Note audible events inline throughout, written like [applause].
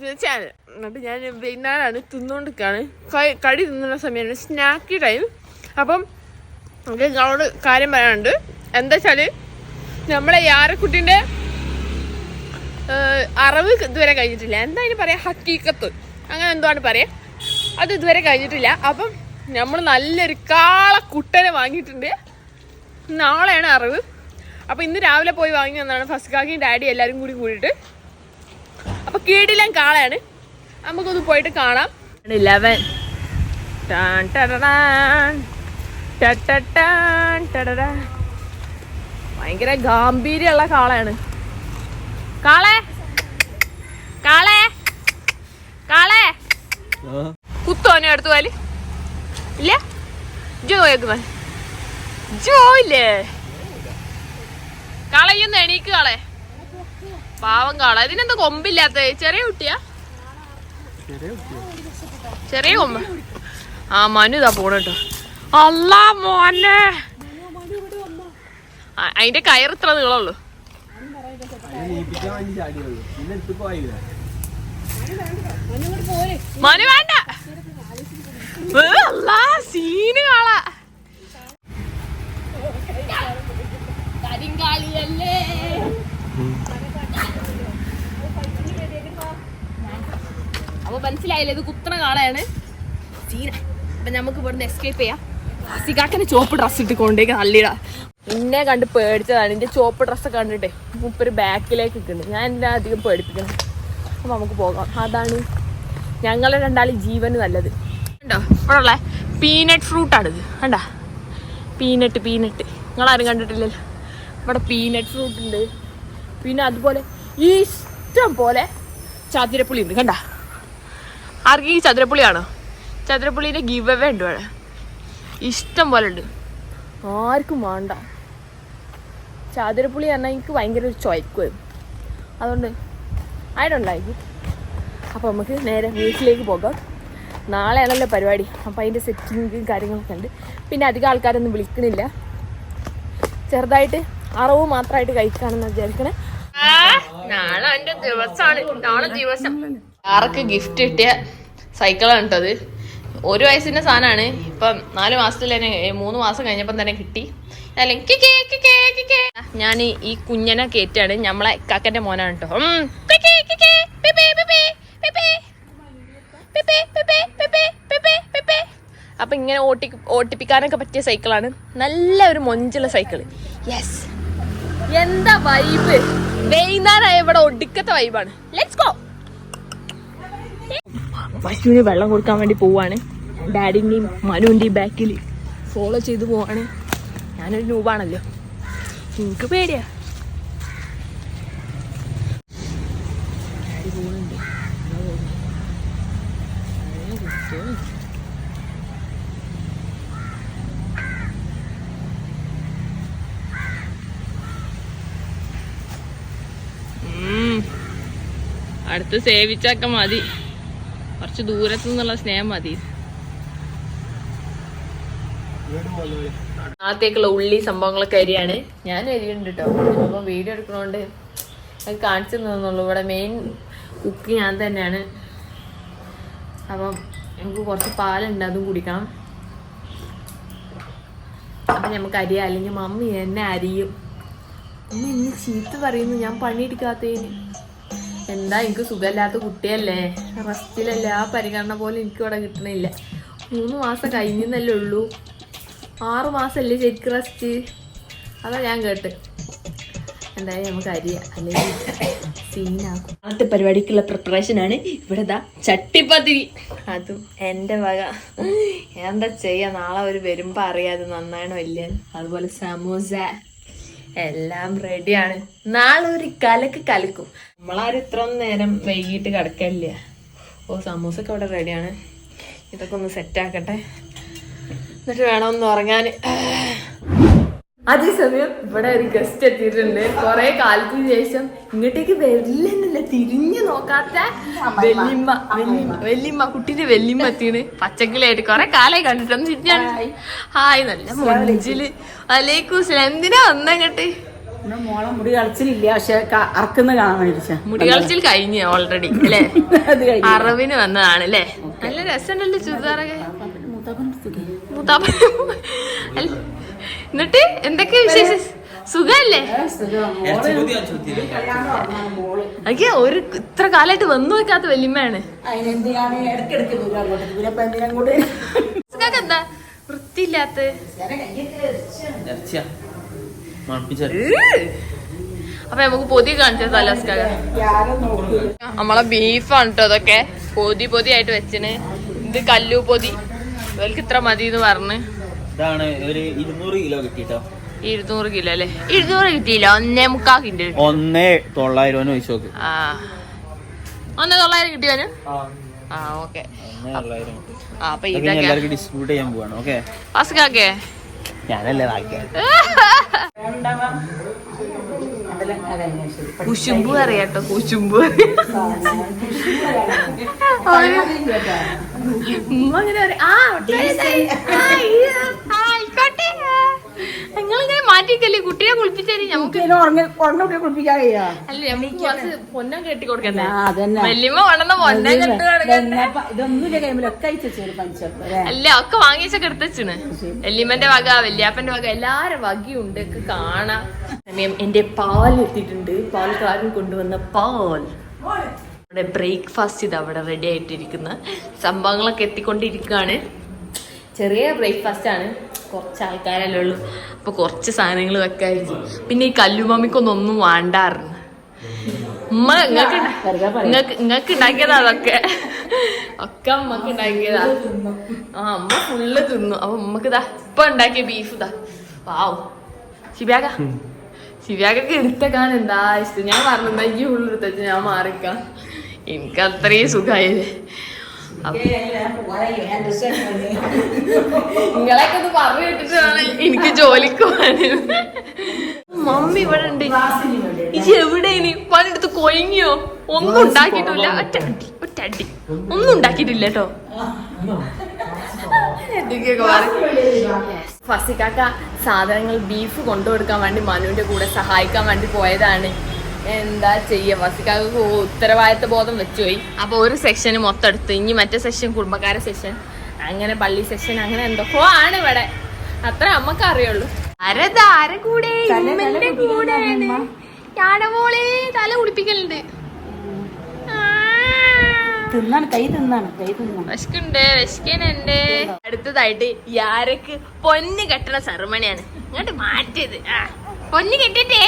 To channel എന്നിട്ട് ഞാൻ വൈകുന്നേരമാണ് തിന്നുകൊണ്ടിരിക്കുകയാണ് കടി തിന്നുന്ന സമയമാണ് സ്നാക്കി ടൈം അപ്പം നമുക്ക് നിങ്ങളോട് കാര്യം പറയാനുണ്ട്. എന്താ വെച്ചാൽ നമ്മളെ യാരക്കുട്ടിന്റെ അറിവ് ഇതുവരെ കഴിഞ്ഞിട്ടില്ല. എന്താ അതിന് പറയാ? ഹക്കീക്കത്ത്. അങ്ങനെ എന്താണ് പറയാ. അത് ഇതുവരെ കഴിഞ്ഞിട്ടില്ല. അപ്പം നമ്മൾ നല്ലൊരു കാള കുട്ടനെ വാങ്ങിയിട്ടുണ്ട്. നാളെയാണ് അറിവ്. അപ്പം ഇന്ന് രാവിലെ പോയി വാങ്ങി വന്നതാണ് ഫസ്റ്റ് കാക്കിയും ഡാഡി എല്ലാവരും കൂടി കൂടിയിട്ട്. അപ്പം കീടിലാൻ കാളയാണ്. നമുക്കൊന്ന് പോയിട്ട് കാണാം. ഇലവൻ ഭയങ്കര ഗാംഭീര്യമുള്ള കാളയാണ്. കാളെ. കാളെ. കാളെ. കുത്തോനെ അടുത്ത് പോയാൽ. ഇല്ല? ജോ ജോ ഇല്ലേ? കളയൊന്ന് എണീക്ക് കാളെ. പാവം കാള. ഇതിനെന്താ കൊമ്പില്ലാത്ത? ചെറിയ കുട്ടിയാ? ചെറിയ കൊമ്പ്. ആ മനു ഇതാ അല്ല അല്ലാ മോനെ. അതിന്റെ കയർ ഇത്ര നീളമുള്ളൂ. മനു വേണ്ട. സീന് കാള കരിങ്കാളിയല്ലേ അപ്പൊ മനസ്സിലായില്ലേ ഇത് കുത്തണ കാളയാണ്. സീന. അപ്പൊ നമുക്ക് ഇവിടുന്ന് എസ്കേപ്പ് ചെയ്യാം. സികാക്കന് ചോപ്പ് ഡ്രസ്സ് ഇട്ട് കൊണ്ടേക്ക് നല്ലിടാ എന്നെ കണ്ട് പേടിച്ചതാണ്. എന്റെ ചോപ്പ് ഡ്രസ്സ് കണ്ടിട്ടേ മുപ്പൊരു ബാക്കിലേക്ക് നിൽക്കുന്നുണ്ട് ഞാൻ എന്നെ അധികം പേടിപ്പിക്കണം. അപ്പൊ നമുക്ക് പോകാം. അതാണ് ഞങ്ങളെ രണ്ടാളും ജീവന് നല്ലത്. കണ്ടോ? ഇവിടെ പീനട്ട് ഫ്രൂട്ടാണിത് കണ്ടാ? പീനട്ട് പീനട്ട് നിങ്ങളാരും കണ്ടിട്ടില്ലല്ലോ? ഇവിടെ പീനട്ട് ഫ്രൂട്ട് ഉണ്ട്. പിന്നെ അതുപോലെ ഈ ഇഷ്ടം പോലെ ചാതിരപ്പുളി ഉണ്ട്. കണ്ട? ആർക്കും ഈ ചതുരപ്പുളിയാണോ ചതുരപ്പുളിന്റെ ഗീവ് അവേ ഉണ്ട് ഇവിടെ. ഇഷ്ടം പോലെ ഉണ്ട്. ആർക്കും വേണ്ട. ചാതിരപ്പുളി പറഞ്ഞാൽ എനിക്ക് ഭയങ്കര ഒരു ചോയ്ക്കും അതുകൊണ്ട് ആയിട്ടുണ്ടായിരിക്കും അപ്പോൾ നമുക്ക് നേരെ വീട്ടിലേക്ക് പോകാം. നാളെ ആണല്ലോ പരിപാടി. അപ്പോൾ അതിന്റെ സെറ്റിങ്ങും കാര്യങ്ങളൊക്കെ ഉണ്ട്. പിന്നെ അധികം ആൾക്കാരൊന്നും വിളിക്കണില്ല. ചെറുതായിട്ട് അറവ് മാത്രമായിട്ട് കഴിക്കാണെന്ന് വിചാരിക്കണേ. നാളെ ദിവസമാണ് നാളെ ദിവസം. ആർക്ക് ഗിഫ്റ്റ് കിട്ടിയ സൈക്കിളാണ് കേട്ടത് ഒരു വയസ്സിന്റെ സാധനമാണ് ഇപ്പം നാല് മാസത്തിൽ തന്നെ മൂന്ന് മാസം കഴിഞ്ഞപ്പം തന്നെ കിട്ടി. ഞാൻ ഈ- കുഞ്ഞനെ കയറ്റാണ് നമ്മളെ കാക്കന്റെ മോനാണ് കേട്ടോ അപ്പം ഇങ്ങനെ ഓട്ടി ഓട്ടിപ്പിക്കാനൊക്കെ പറ്റിയ സൈക്കിളാണ് നല്ല ഒരു മൊഞ്ചുള്ള സൈക്കിൾ യെസ് എന്താ വൈബ് വൈകുന്നേരം ഇവിടെ ഒടുക്കത്തെ വൈബാണ് ഗോ പശുവിന് വെള്ളം കൊടുക്കാൻ വേണ്ടി പോവാണ്. ഡാഡിന്റെയും മനുവിന്റെയും ബാക്കിൽ ഫോളോ ചെയ്ത് പോവാണ്. ഞാനൊരു നൂബാണല്ലോ എനിക്ക് പേടിയാ. അടുത്ത് സേവിച്ചൊക്കെ മതി. കുറച്ച് ദൂരത്തു നിന്നുള്ള സ്നേഹം മതി. ആദ്യത്തേക്കുള്ള ഉള്ളി സംഭവങ്ങളൊക്കെ അരിയാണ്. ഞാൻ അരിയുണ്ട് കേട്ടോ അപ്പം വീഡിയോ എടുക്കണോണ്ട് അത് കാണിച്ചു തന്നുള്ളൂ ഇവിടെ മെയിൻ കുക്ക് ഞാൻ തന്നെയാണ്. അപ്പം നമുക്ക് കുറച്ച് പാലുണ്ട് അതും കുടിക്കണം. അപ്പം നമുക്ക് അരിയാം. അല്ലെങ്കിൽ മമ്മി എന്നെ അരിയും. അമ്മ ചീത്ത പറയുന്നു. ഞാൻ പണിയെടുക്കാത്തതിന്. എന്താ എനിക്ക് സുഖമില്ലാത്ത കുട്ടിയല്ലേ? റെസ്റ്റിലല്ലേ ആ പരിഗണന പോലും എനിക്ക് ഇവിടെ കിട്ടണില്ല. മൂന്ന് മാസം കഴിഞ്ഞെന്നല്ലേ ഉള്ളൂ. ആറു മാസമല്ലേ ശരിക്കും റെസ്റ്റ്? അതാ ഞാൻ കേട്ട്. എന്തായാലും നമുക്ക് അരിയാം അല്ലെങ്കിൽ സീനാക്കും ആദ്യത്തെ പരിപാടിക്കുള്ള പ്രിപ്പറേഷൻ ആണ് ഇവിടെ ദാ ചട്ടിപ്പത്തിരി. അതും എന്റെ വക. എന്താ ചെയ്യാ? നാളെ ഒരു വരുമ്പോ അറിയാതെ നന്നാണോ ഇല്ല അതുപോലെ സമൂസ. എല്ലാം റെഡിയാണ് നാളെ ഒരു കലക്ക് കലക്കും. നമ്മളാരും ഇത്ര നേരം വൈകിട്ട് കിടക്കല്ല? ഓ സമൂസൊക്കെ ഇവിടെ റെഡിയാണ് ഇതൊക്കെ ഒന്ന് സെറ്റ് ആക്കട്ടെ. എന്നിട്ട് വേണം ഒന്ന് ഉറങ്ങാൻ. അതേസമയം ഇവിടെ ഒരു ഗസ്റ്റ് എത്തിയിട്ടുണ്ട്. കുറെ കാലത്തിന് ശേഷം ഇങ്ങോട്ടേക്ക് വരില്ലെന്നല്ല തിരിഞ്ഞു നോക്കാത്ത വെല്ലിമ്മ വെല്ലിമ്മ വെല്ലിമ്മ കുട്ടീന്റെ വെല്ലിമ്മ എത്തിയാണ്. പച്ചക്കിളിയായിട്ട് കുറെ കാലായി കണ്ടിട്ടൊന്നും തിരിഞ്ഞാണ് ഹായ്. നല്ല മൊഞ്ചിൽ. അലേക്കും എന്തിനാ വന്നങ്ങട്ട് മോളെ മുടി കളിച്ചിലില്ല പക്ഷെ അറക്കുന്ന കാണാൻ മുടി കളിച്ചിൽ കഴിഞ്ഞു ഓൾറെഡി അല്ലേ? [laughs] അറവിന് വന്നതാണ് അല്ലേ? നല്ല രസമുണ്ടല്ലോ ചുരിദാറൊക്കെ. മൂത്താപ്പൻ അല്ല എന്നിട്ട് എന്തൊക്കെ വിശേഷം? സുഖല്ലേ? ഒരു ഇത്ര കാലായിട്ട് വന്നു വെക്കാത്ത വല്യമ്മയാണ്. എന്താ വൃത്തിയില്ലാത്ത. അപ്പൊ നമുക്ക് പൊതി കാണിച്ചത് നമ്മളെ ബീഫാണ് കേട്ടോ അതൊക്കെ. പൊതി പൊതി ആയിട്ട് വെച്ചിന്. ഇത് കല്ലു പൊതി. ഇവർക്ക് ഇത്ര മതി എന്ന് പറഞ്ഞ്. ഇതാണ് ഒരു ഇരുന്നൂറ് കിലോ കിട്ടിട്ടോ? ഇരുന്നൂറ് കിലോ അല്ലേ? ഇരുന്നൂറ് കിട്ടിയില്ല. ഒന്നേ മുക്കാ കിലോ ഒന്നേ തൊള്ളായിരം നോക്ക്. ആ. ഒന്നേ തൊള്ളായിരം കിട്ടിയോന് ആ. ഓക്കെ. അപ്പൊ ഇതൊക്കെ എല്ലാവർക്കും ഡിസ്ട്രിബ്യൂട്ട് ചെയ്യാൻ പോവാണ് ഓക്കെ? ഫസ്കാക്കേ ഞാനല്ലേ കുശുമ്പു അറിയാട്ടോ കുശുമ്പു. ഉമ്മ അങ്ങനെ ആ, നിങ്ങളിങ്ങനെ മാറ്റിക്കല്ലേ കുട്ടിയെ കുളിപ്പിച്ചേരി നമുക്ക് കുളിപ്പിക്കാൻ അല്ല നമുക്ക് കുറച്ച് പൊന്നം കെട്ടി കൊടുക്കണ്ടേ? ആ അതന്നെ. വല്യമ്മ കൊണ്ടുവന്ന പൊന്നം കെട്ടി കൊടുക്കണ്ടേ? ഇതൊന്നുമില്ല കൈമിലൊക്കെ അയച്ചു പഞ്ചപ്പ് അല്ല? ഒക്കെ വാങ്ങിച്ചൊക്കെ എടുത്തുവെച്ചാണ് വല്യമ്മന്റെ വക വല്യാപ്പന്റെ വക എല്ലാരും വകയുണ്ട് ഒക്കെ കാണാം. സമയം എന്റെ പാൽ എത്തിയിട്ടുണ്ട്. പാൽക്കാരൻ കൊണ്ടുവന്ന പാൽ. നമ്മുടെ ബ്രേക്ക്ഫാസ്റ്റ് ഇത് അവിടെ റെഡി ആയിട്ടിരിക്കുന്ന. സംഭവങ്ങളൊക്കെ എത്തിക്കൊണ്ടിരിക്കുകയാണ് ചെറിയ ബ്രേക്ക്ഫാസ്റ്റ് ആണ്. കുറച്ച് ആൾക്കാരല്ലേ ഉള്ളൂ. അപ്പൊ കുറച്ച് സാധനങ്ങൾ വെക്കായിരിക്കും പിന്നെ ഈ കല്ലുമാമിക്കൊന്നൊന്നും വേണ്ടായിരുന്നു. ഉമ്മ നിങ്ങൾക്ക് നിങ്ങൾക്ക് നിങ്ങൾക്ക് ഉണ്ടാക്കിയതാ അതൊക്കെ. ഒക്കെ അമ്മയ്ക്ക് ഉണ്ടാക്കിയതാ ആ അമ്മ ഫുള്ള് തിന്നു. അപ്പൊ ഉമ്മക്ക് ഇതാ ഇപ്പൊ ഉണ്ടാക്കിയ ബീഫ് ഇതാ പാവ് ശിവ്യാക ശിവ്യാക്കൊക്കെ എടുത്തേക്കാൻ എന്താ ഇഷ്ടം. ഞാൻ പറഞ്ഞു ഈ ഫുള്ള് എടുത്തു ഞാൻ മാറിക്കാം. എനിക്ക് അത്രയും സുഖമായില്ലേ [laughs] നിങ്ങളൊക്കെ ഒന്ന് പറഞ്ഞു കേട്ടിട്ടാണ് [laughs] എനിക്ക് ജോലിക്ക് പോകാന്. മമ്മി ഇവിടെ ഉണ്ട്. ഇജി എവിടെ ഇനി? പണിയെടുത്ത് കൊയങ്ങിയോ? ഒന്നും ഉണ്ടാക്കിയിട്ടില്ല. ഒറ്റി ഒറ്റി ഒറ്റ അടി. ഒന്നും ഉണ്ടാക്കിയിട്ടില്ല കേട്ടോ. ഫസിക്കാക്ക സാധനങ്ങൾ ബീഫ് കൊണ്ടുകൊടുക്കാൻ വേണ്ടി മനുവിന്റെ കൂടെ സഹായിക്കാൻ വേണ്ടി പോയതാണ്. എന്താ ചെയ്യ? ഫസിക്കാക്ക് ഉത്തരവാദിത്ത ബോധം വെച്ചുപോയി. അപ്പൊ ഒരു സെക്ഷന് മൊത്തം എടുത്ത്. ഇനി മറ്റേ സെക്ഷൻ കുടുംബക്കാരെ സെക്ഷൻ അങ്ങനെ പള്ളി സെക്ഷൻ അങ്ങനെ എന്തൊക്കെയോ ആണ് ഇവിടെ. അത്ര അമ്മയ്ക്ക് അറിയുള്ളൂ. അരതാര കൂടെ കൂടെ ഇമ്മന്റെ കൂടെയാണ് തല കുടിപ്പിക്കലുണ്ട്. തിന്നാണ് കൈ തിന്നാണ് കൈ തിന്നാണ്. വിശക്കുണ്ട് അടുത്തതായിട്ട് യാരക്ക് പൊന്ന് കെട്ടണ സെറമണിയാണ് ഇങ്ങോട്ട് മാറ്റിയത്. ആ. പൊന്ന് കിട്ടിട്ടേ?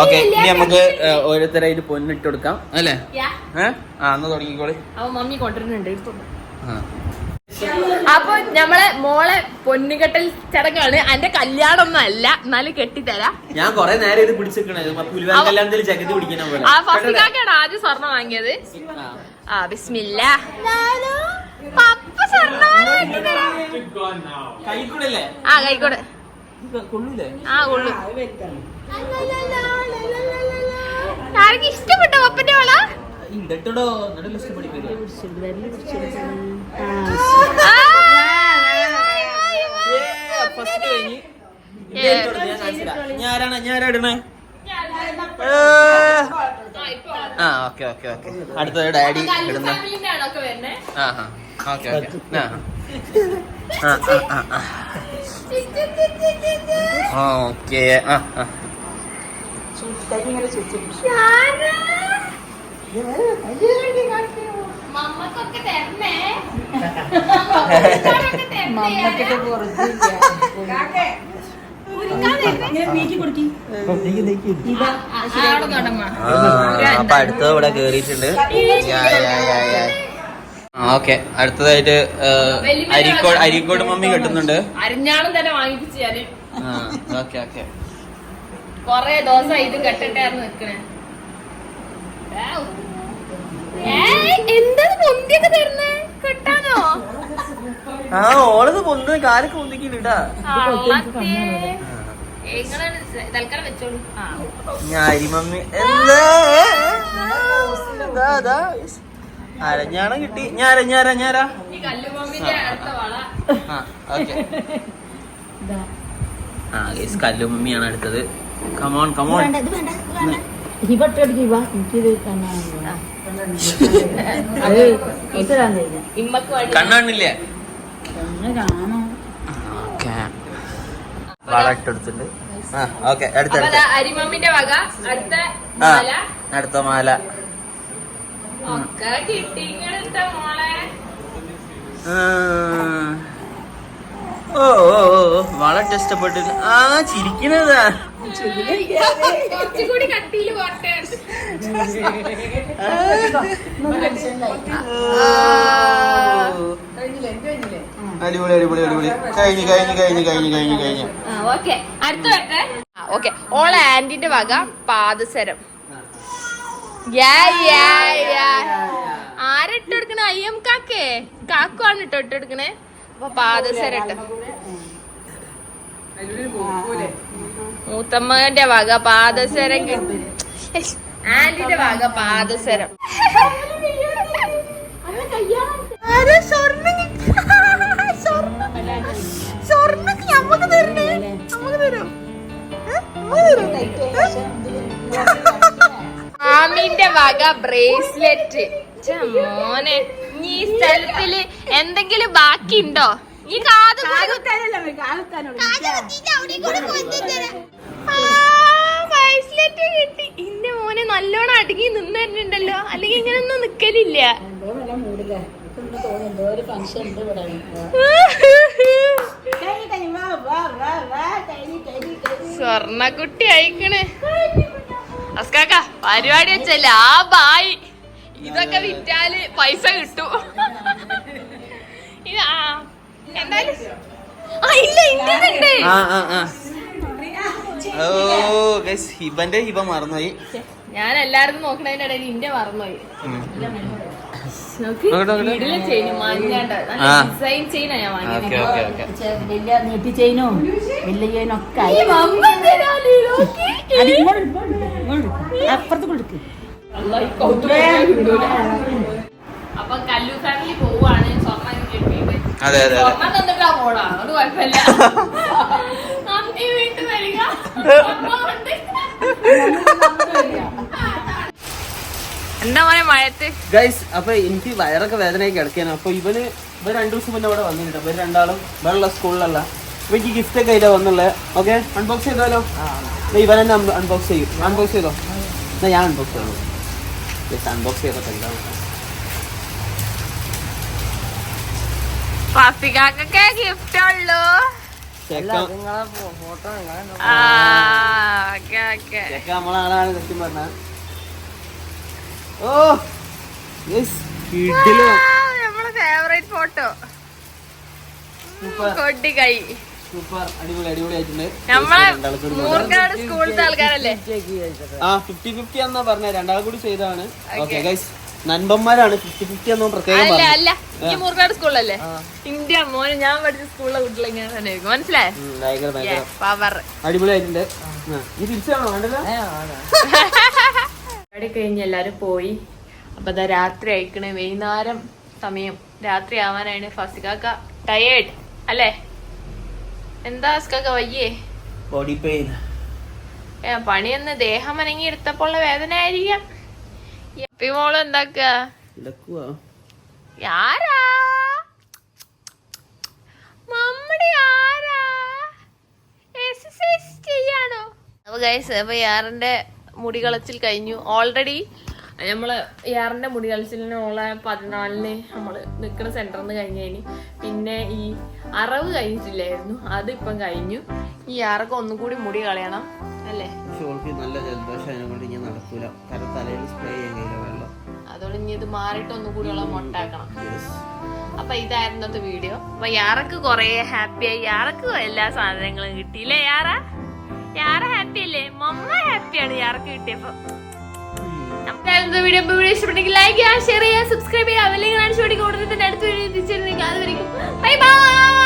ഓക്കെ ഇനി നമുക്ക് ഓരോരുത്തരായിട്ട് പൊന്നിട്ട് കൊടുക്കാം അല്ലേ? യാ. ആ അന്ന് തുടങ്ങിക്കോളി. അവ മമ്മി കൊണ്ടുവരുന്നുണ്ട് അപ്പൊ നമ്മളെ മോളെ പൊന്നുകെട്ടൽ ചടങ്ങാണ്. എന്റെ കല്യാണം ഒന്നും അല്ല എന്നാലും കെട്ടിത്തരാം. ഞാൻ കൊറേ നേരം ഇത് പിടിച്ചിരിക്കണേ. ആ ഫസ്റ്റിക്കാക്കാണ് ആദ്യം സ്വർണം വാങ്ങിയത്? ആ. ബിസ്മില്ല. പപ്പ ആ കൈക്കോടെ ആ കൊള്ളു ആർക്ക് ഇഷ്ടപ്പെട്ട പപ്പന്റെ വള ഇണ്ടോ ഞാൻ ആരാ ഇടണേ ആ ഓക്കെ ഓക്കെ ഓക്കെ അടുത്തത് ഡാഡി ഇടുന്ന ആ ആ ഓക്കെ ഓക്കെ ആ ആ ആ ആ ഓക്കെ ആ ആ മമ്മക്കൊക്കെ അപ്പൊ അടുത്തത് ഇവിടെ കേറിയിട്ടുണ്ട്. ഓക്കെ. അടുത്തതായിട്ട് അരിക്കോട് അരിക്കോട് മമ്മി കെട്ടുന്നുണ്ട്. അരിഞ്ഞാണം തന്നെ വാങ്ങിപ്പിച്ച് ഞാൻ ഓക്കെ ഓക്കെ. കൊറേ ദോശ ഇത് കെട്ടിട്ടായിരുന്നു നിക്കണേ. എന്താ പൊന്തിയൊക്കെ തരുന്നേ? കെട്ടാനോ? ആ ഓളത് പൊന്ന്. കാലൊക്കെ പൊന്തിക്കിട്ടാ ഞാരി തൽക്കാലം വെച്ചോളൂ. ആ. ഞാൻ അരിമമ്മി എന്താ. അരഞ്ഞാണം കിട്ടി. ഞാൻ ഞാര ഞാരാ ആ ഓക്കെ. ആ ഗൈസ് കല്ലുമ്മയാണ് അടുത്തത്. കമോൺ കമോൺ കണ്ണാണില്ലേ? അങ്ങനെ കാണാം? ഓക്കെ. വള ഇട്ടെടുത്തിട്ടുണ്ട്. ആ ഓക്കെ അടുത്ത ദാ അരിമമ്മിന്റെ വക അടുത്ത മാല ഒക്കെ കിട്ടി ഇങ്ങനത്ത മോളെ ആ. ഓ ഓ ഓ ഓ, വള ഇഷ്ടപ്പെട്ടില്ല ആ ചിരിക്കണതാ. കുറച്ചുകൂടി കട്ടിയിൽ പോട്ടെ. അടിപൊളി അടിപൊളി അടിപൊളി. കഴിഞ്ഞു കഴിഞ്ഞു കഴിഞ്ഞു കഴിഞ്ഞു കഴിഞ്ഞു കഴിഞ്ഞു. ഓക്കെ. അടുത്ത ഓക്കെ. ഓളെ ആന്റിന്റെ വക പാദസരം. യാ, യാ, യാ. ആരാ ഇട്ടെടുക്കണേ അയ്യം കാക്കേ. കാക്കുവാണ് ഇട്ടോ ഇട്ടെടുക്കണേ. അപ്പൊ മൂത്തമ്മന്റെ വക പാദസരം ആന്റിന്റെ വക പാദസരം? സ്വർണം. വക ബ്രേസ്ലെറ്റ് മോനെ നീ സ്ഥലത്തിൽ എന്തെങ്കിലും ബാക്കി ഉണ്ടോ ഈ കാത് ബ്രേസ്ലെറ്റ് കിട്ടി. ഇന്റെ മോനെ നല്ലോണം അടുങ്ങി നിന്നിട്ടുണ്ടല്ലോ അല്ലെങ്കിൽ ഇങ്ങനെ ഒന്നും നിക്കലില്ല. സ്വർണക്കുട്ടി അയക്കണ്. അസ്കാക്ക പരിപാടി വെച്ചല്ല? ആ ബായ്. ഇതൊക്കെ വിറ്റാൽ പൈസ കിട്ടും. ഇത് ആ എന്തായാലും? ആ ഇല്ല ഇന്ത്യന്നുണ്ട് ആ ആ ആ. ഓ ഗൈസ് ഹിബന്റെ ഹിബ മറന്നുപോയി. ഞാൻ എല്ലാരും നോക്കണതിന്റെ ഇടയിൽ ഇന്ത്യ മറന്നുപോയി. വലിയ ചെയിനും വലിയ ചെയിനും ഒക്കെ അപ്പുറത്ത് കൊടുക്ക്. അപ്പൊ കല്ലു ഫാമിലി പോവാണ്. സ്വർണം കിട്ടിയിട്ട് അതെ അതെ സ്വർണം തന്നിട്ടാ കുഴപ്പമില്ല. നന്ദി വരിക. എന്താ മോനെ മഴത്ത് ഗൈസ് അപ്പൊ എനിക്ക് വയറൊക്കെ വേദനയായി കിടക്കാണ് അപ്പൊ ഇവന് ഇവർ രണ്ടു ദിവസം മുന്നേ ഇവിടെ വന്നിട്ടുണ്ട്. ഇവർ രണ്ടാളും വെള്ള സ്കൂളിലല്ല അപ്പൊ എനിക്ക് ഗിഫ്റ്റ് ഒക്കെ അതിലാ വന്നുള്ളത് ഓക്കെ അൺബോക്സ് ചെയ്താലോ? ഇവൻ തന്നെ അൺബോക്സ് ചെയ്യും. അൺബോക്സ് ചെയ്തോ? എന്നാ ഞാൻ അൺബോക്സ് ചെയ്യണം ജസ്റ്റ് അൺബോക്സ് ചെയ്തൊക്കെ എന്താ ഫസികാക്കൊക്കെ ഗിഫ്റ്റ് ഉള്ളൂ. നമ്മളാളാണ് സത്യം പറഞ്ഞ. ഓ നമ്മളെ ഫേവറേറ്റ് ഫോട്ടോ കൊട്ടി കൈ സൂപ്പർ അടിപൊളി അടിപൊളിയായിട്ടുണ്ട് ആ ഫിഫ്റ്റി ഫിഫ്റ്റി എന്നാ പറഞ്ഞ. രണ്ടാളും കൂടി ചെയ്തതാണ്. ഓക്കെ ഗൈസ് നൻപന്മാരാണ് ഫിഫ്റ്റി ഫിഫ്റ്റി എന്നോ പ്രത്യേകം അല്ല അല്ല. ഈ മൂർക്കാട് സ്കൂളല്ലേ? ഇന്ത്യ മോനെ ഞാൻ പഠിച്ച സ്കൂളിലെ കുട്ടികൾ ഇങ്ങനെ തന്നെ ആയിരിക്കും മനസ്സിലായേ അടിപൊളിയായിട്ടുണ്ട് ഈ തിരിച്ചാണോ കഴിഞ്ഞ് എല്ലാരും പോയി. അപ്പൊ അതാ രാത്രി അയക്കണേ വൈകുന്നേരം സമയം. രാത്രി ആവാനാണ് ഫസികാക്ക. ടയേർഡ് അല്ലേ? എന്താ വയ്യേ ബോഡി പെയിൻ. പണിയൊന്ന് ദേഹം അനങ്ങി എടുത്തപ്പോൾ വേദന ആയിരിക്കാം. എപ്പി മോൾ എന്താക്കുക ആരാ മമ്മടി ആരാ? എക്സസൈസ് ചെയ്യാണോ അപ്പൊ ഗൈസ് അപ്പൊ യാറിന്റെ മുടി കളച്ചിൽ കഴിഞ്ഞു. ഓൾറെഡി നമ്മൾ യാറിന്റെ മുടി കളിച്ചിലിനുള്ള പതിനാലിന് നമ്മൾ നിൽക്കുന്ന സെന്ററിൽ നിന്ന് കഴിഞ്ഞതിന് പിന്നെ ഈ അറവ് കഴിഞ്ഞിട്ടില്ലായിരുന്നു. അത് ഇപ്പം കഴിഞ്ഞു. ഈ ആറൊക്കെ ഒന്നും കൂടി മുടി കളയണം അല്ലേ? ഷോൾക്ക് നല്ല ജലദോഷം അതിനെക്കൊണ്ട് ഇനി നടക്കൂല. കാരണം തലയിൽ സ്പ്രേ ചെയ്യാൻ കഴിയില്ല വെള്ളം അതുകൊണ്ട് ഇനി ഇത് മാറിയിട്ട് ഒന്നും കൂടി ഉള്ള മൊട്ടാക്കണം. അപ്പൊ ഇതായിരുന്നു ഇന്നത്തെ വീഡിയോ. അപ്പൊ യാറക്ക് കൊറേ ഹാപ്പി ആയി. യാറക്ക് എല്ലാ സാധനങ്ങളും കിട്ടിയില്ലേ യാറ? യാറ ഹാപ്പി അല്ലേ? മമ്മ ഹാപ്പിയാണ് യാറക്ക് കിട്ടിയപ്പോ. ചെയ്യണം വീഡിയോ വീഡിയോ ഇഷ്ടപ്പെട്ടെങ്കിൽ ലൈക്ക് ചെയ്യുക ഷെയർ ചെയ്യുക സബ്സ്ക്രൈബ് ചെയ്യുക. വലിയ കാണിച്ചു കൊടുക്കുക ഉടനെ അടുത്ത വീഡിയോ തിരിച്ചിരുന്നെങ്കിൽ അതുവരെയും ബൈ ബൈ